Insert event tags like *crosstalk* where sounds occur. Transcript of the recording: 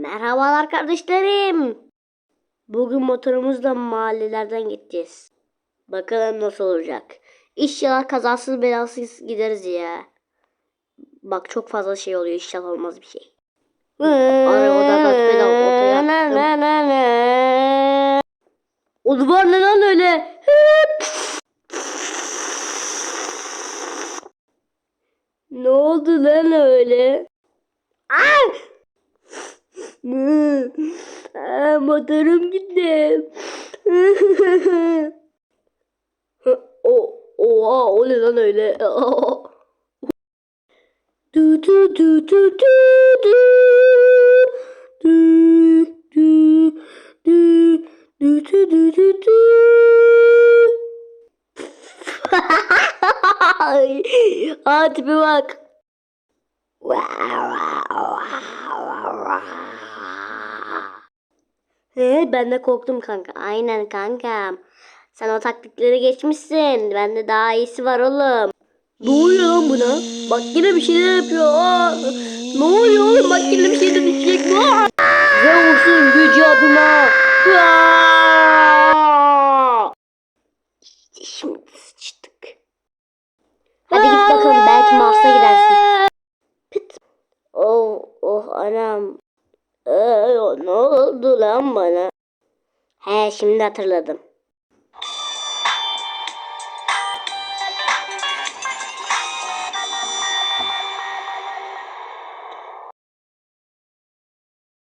Merhabalar kardeşlerim. Bugün motorumuzla mahallelerden gideceğiz. Bakalım nasıl olacak. İnşallah kazasız belasız gideriz ya. Bak çok fazla şey oluyor. İnşallah olmaz bir şey. Arabadan da pedal oto yaptım. O duvar ne lan öyle? ne oldu lan öyle? Ay! Motorum gitti. *laughs* o, oha o ne lan öyle? *laughs* Du du du du du du du du du du du du du du *laughs* Aa tipe bak. He, ben de korktum kanka. Aynen kankam. Sen o taktikleri geçmişsin. Bende daha iyisi var oğlum. Ne oluyor lan buna? Bak yine bir şeyler yapıyor. Aa, ne oluyor oğlum? Bak yine bir şeyler düşecek. Zeus'un gücü adına. Aa! İşte şimdi sıçtık. Hadi git bakalım. Belki Mars'a gidersin. Anam. Ee, ne oldu lan bana? He şimdi hatırladım.